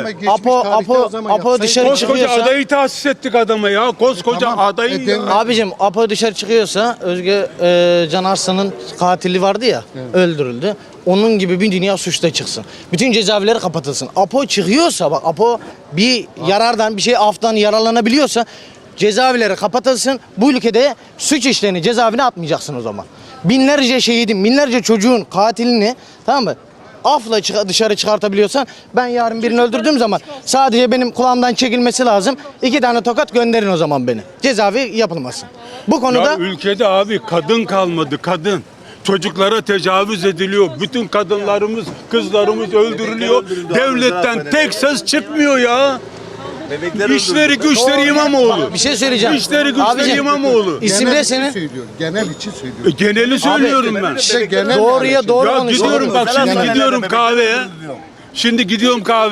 Geçmiş Apo, Apo, Apo dışarı Koskoca çıkıyorsa... adayı tahsis ettik adama ya. Koskoca Tamam, adayı e, ya. Abicim Apo dışarı çıkıyorsa Özge e, Can Arslan'ın katili vardı ya öldürüldü. Onun gibi bir dünya suçta çıksın. Bütün cezaevleri kapatılsın. Apo çıkıyorsa bak Apo bir yarardan bir şey aftan yararlanabiliyorsa cezaevleri kapatılsın. Bu ülkede suç işlerini cezaevine atmayacaksın o zaman. Binlerce şehidin, binlerce çocuğun katilini tamam mı? Afla çık- dışarı çıkartabiliyorsan ben yarın birini öldürdüğüm zaman sadece benim kulağımdan çekilmesi lazım. İki tane tokat gönderin o zaman beni. Cezaevi yapılmasın. Bu konuda Ya ülkede abi kadın kalmadı kadın. Çocuklara tecavüz ediliyor. Bütün kadınlarımız, kızlarımız öldürülüyor. Devletten tek ses çıkmıyor ya. İşleri güçleri İmamoğlu. bir şey söyleyeceğim. İşleri güçleri Abicim, İmamoğlu. İsim için senin. söylüyorum. Genel için söylüyorum. E, Geneli söylüyorum ben. İşte genel Doğruya doğru Ya konuş. gidiyorum bak şimdi gidiyorum kahveye. Şimdi gidiyorum kahveye.